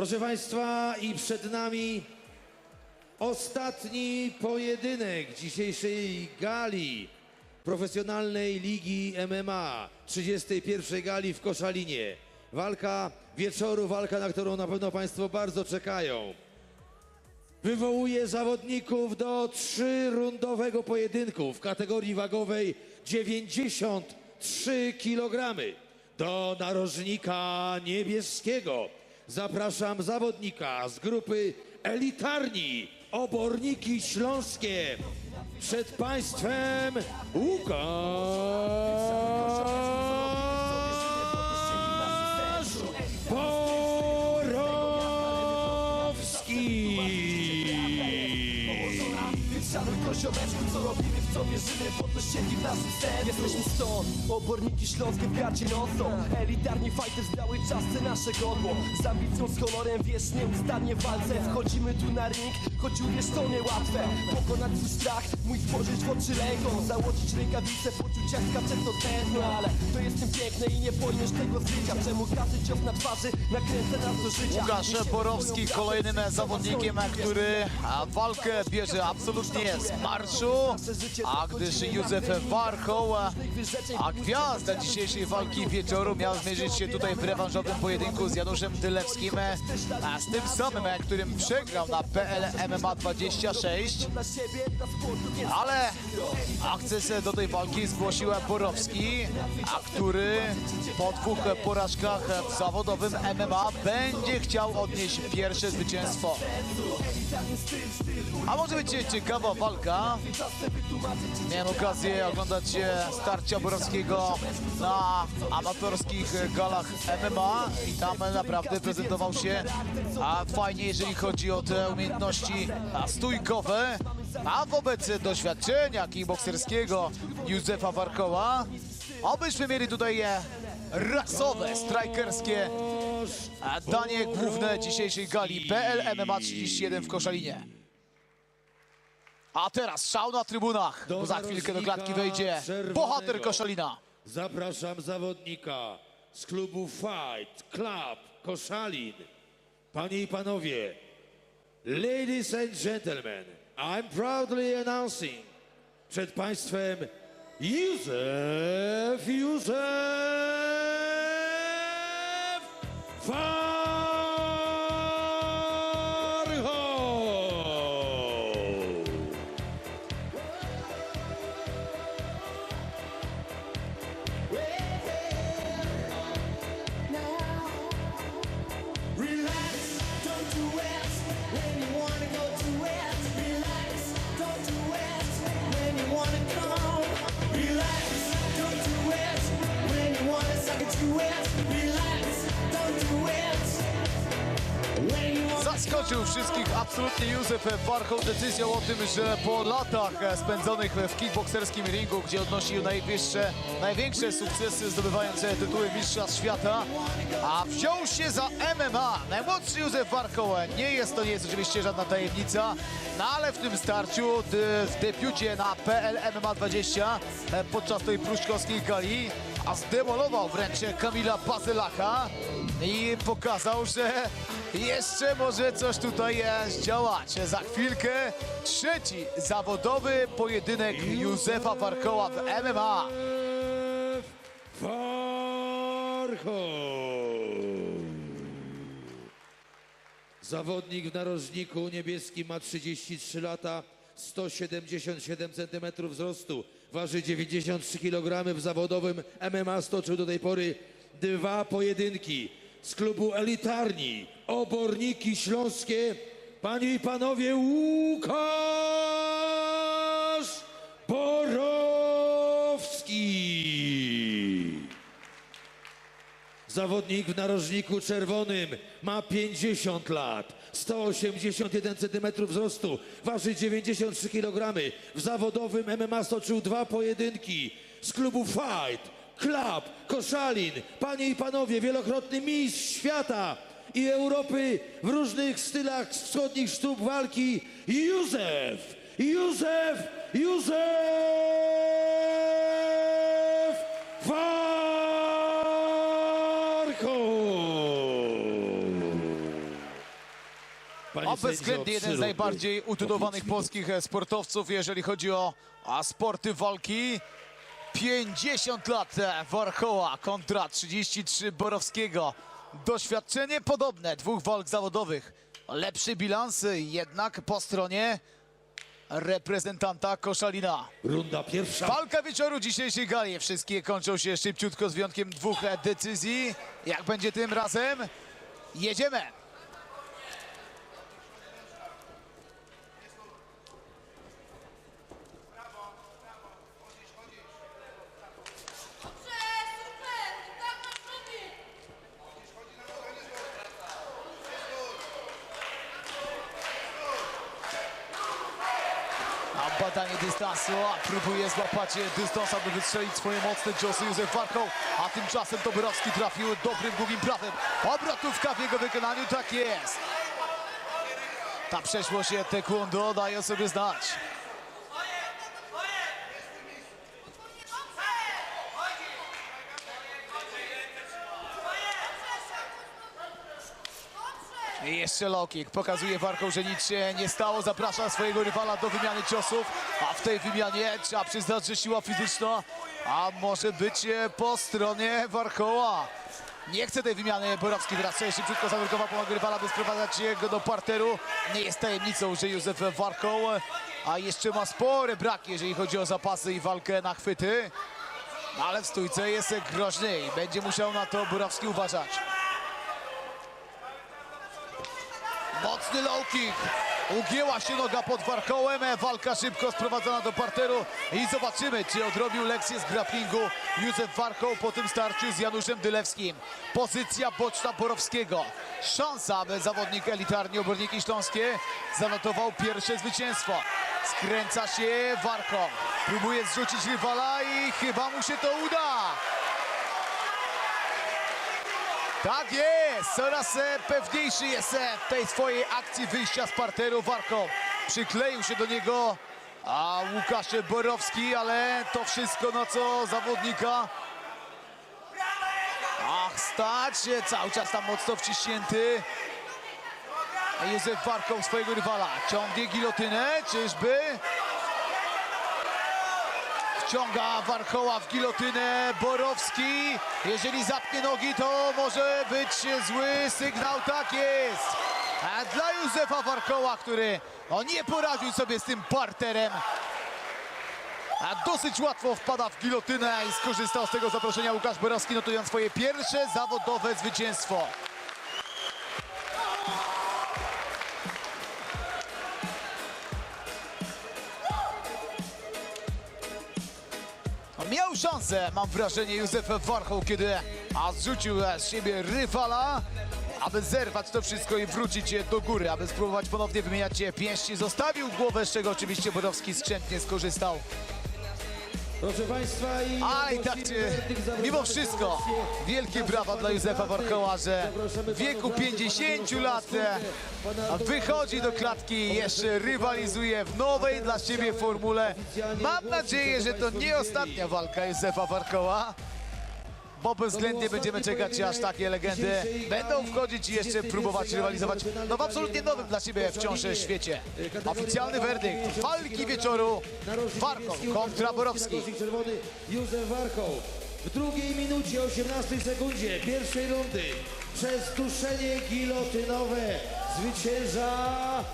Proszę Państwa, i przed nami ostatni pojedynek dzisiejszej gali profesjonalnej ligi MMA 31 gali w Koszalinie. Walka wieczoru, walka, na którą na pewno Państwo bardzo czekają. Wywołuje zawodników do trzyrundowego pojedynku w kategorii wagowej 93 kg. Do narożnika niebieskiego zapraszam zawodnika z grupy elitarni Oborniki Śląskie. Przed Państwem Łukasz Borowski. W co wierzymy Podnościli w naszym sercu Jesteśmy stąd, oborniki śląskie w gacie nocą. Elitarni fighters w białej czaszce nasze godło Z ambicją, z kolorem, wiesz, nieustannie w walce. Wchodzimy tu na ring, choć uwierz to niełatwe. Pokonać swój strach, mój spojrzeć w oczy ręką Założyć rękawice, poczuć jak skacze to tętno. Ale to jest tym piękne i nie pojmiesz tego zbycia Czemu każdy cios na twarzy nakręca nas do życia? Łukasz Borowski kolejnym zawodnikiem, który walkę bierze absolutnie z marszu, a gdyż Józef Warchoł, a, gwiazda dzisiejszej walki wieczoru miał zmierzyć się tutaj w rewanżowym pojedynku z Januszem Tylewskim, a z tym samym, którym przegrał na PL MMA 26. dla siebie, dla sportu, więc Ale akces do tej walki zgłosił Borowski, a który po dwóch porażkach w zawodowym MMA będzie chciał odnieść pierwsze zwycięstwo. A może być ciekawa walka. Miałem okazję oglądać starcia Borowskiego na amatorskich galach MMA i tam naprawdę prezentował się a fajnie, jeżeli chodzi o te umiejętności stójkowe. A wobec doświadczenia kickbokserskiego Józefa Warkoła, obyśmy mieli tutaj rasowe, strajkerskie danie główne dzisiejszej gali PL MMA 31 w Koszalinie. A teraz szał na trybunach, Do bo za chwilkę do klatki wejdzie bohater Koszalina. Zapraszam zawodnika z klubu Fight Club Koszalin. Panie i panowie, ladies and gentlemen, I'm proudly announcing przed państwem Józef Józef Warchoł. Zaskoczył wszystkich absolutnie Józef Warchoł decyzją o tym, że po latach spędzonych w kickbokserskim ringu, gdzie odnosił najwyższe, największe sukcesy zdobywając tytuły mistrza świata, a wziął się za MMA. Najmłodszy Józef Warchoł, nie jest to nie jest oczywiście żadna tajemnica, no ale w tym starciu, w debiucie na PL MMA 20 e, podczas tej pruszkowskiej gali, a zdemolował wręcz Kamila Bazylacha i pokazał, że jeszcze może coś tutaj e, zdziałać. Za chwilkę trzeci zawodowy pojedynek Józefa Warkoła w MMA. Warchoł. Zawodnik w narożniku niebieskim ma 33 lata, 177 cm wzrostu, waży 93 kg w zawodowym MMA stoczył do tej pory dwa pojedynki z klubu Elitarni, Oborniki Śląskie. Panie i panowie, Łukasz Borowski. Zawodnik w narożniku czerwonym ma 50 lat, 181 cm wzrostu, waży 93 kg. W zawodowym MMA stoczył dwa pojedynki z klubu Fight Club Koszalin. Panie i panowie, wielokrotny mistrz świata i Europy w różnych stylach wschodnich sztuk walki Józef, Józef, Józef Warchoł. A bezwzględnie jeden z najbardziej utytułowanych polskich e, sportowców, jeżeli chodzi o a, sporty walki. 50 lat Warchoła kontra 33 Borowskiego. Doświadczenie podobne dwóch walk zawodowych. Lepszy bilans jednak po stronie reprezentanta Koszalina. Runda pierwsza. Walka wieczoru dzisiejszej gali. Wszystkie kończą się szybciutko z wyjątkiem dwóch decyzji. Jak będzie tym razem? Jedziemy! Badanie dystansu, a próbuje złapać e, dystans, aby wystrzelić swoje mocne ciosy Józef Warką, a tymczasem Dobrowski trafił dobrym długim prawem. Obrotówka w jego wykonaniu, tak jest. Ta przeszłość e, taekwondo daje sobie znać. I jeszcze low kick. Pokazuje Warką, że nic się nie stało. Zaprasza swojego rywala do wymiany ciosów. A w tej wymianie trzeba przyznać, że siła fizyczna a może być e, po stronie Warchoła. Nie chce tej wymiany Borowski. Sobie szybciutko zanurkował pomaga rywala, by sprowadzać go do parteru. Nie jest tajemnicą, że Józef Warchoł, a jeszcze ma spore braki, jeżeli chodzi o zapasy i walkę na chwyty. Ale w stójce jest groźny i będzie musiał na to Borowski uważać. Mocny low kick. Ugięła się noga pod warkołem. Walka szybko sprowadzona do parteru. I zobaczymy, czy odrobił lekcję z grapplingu Józef Warkoł po tym starciu z Januszem Dylewskim. Pozycja boczna Borowskiego. Szansa, aby zawodnik elitarni oborniki śląskie zanotował pierwsze zwycięstwo. Skręca się Warkoł. Próbuje zrzucić rywala i chyba mu się to uda. Tak jest! Coraz e, pewniejszy jest e, w tej swojej akcji wyjścia z parteru Warką. Przykleił się do niego a Łukasz Borowski, ale to wszystko na co zawodnika. Ach, stać! e, Cały czas tam mocno wciśnięty. Józef Warką swojego rywala. Ciągnie gilotynę, czyżby? Wciąga Warchoła w gilotynę Borowski. Jeżeli zapnie nogi, to może być zły sygnał. Tak jest. A dla Józefa Warchoła, który o, nie poradził sobie z tym parterem. A dosyć łatwo wpada w gilotynę i skorzystał z tego zaproszenia Łukasz Borowski, notując swoje pierwsze zawodowe zwycięstwo. Miał szansę, mam wrażenie, Józef Warchoł, kiedy zrzucił z siebie rywala, aby zerwać to wszystko i wrócić do góry, aby spróbować ponownie wymieniać pięści. Zostawił głowę, z czego oczywiście Borowski skrzętnie skorzystał. Proszę Państwa i... Ale i tak, e, mimo wszystko, wielkie brawa dla Józefa Warchoła, że w wieku 50 lat e, wychodzi do klatki i jeszcze rywalizuje w nowej dla siebie formule. Mam nadzieję, że to nie ostatnia walka Józefa Warchoła, bo bezwzględnie będziemy czekać, aż takie legendy będą wchodzić i jeszcze próbować rywalizować no w absolutnie nowym dla siebie wciąż świecie. Oficjalny werdykt walki wieczoru Warchoł kontra Borowski. Józef. W drugiej minucie, 18 sekundzie pierwszej rundy przez duszenie gilotynowe zwycięża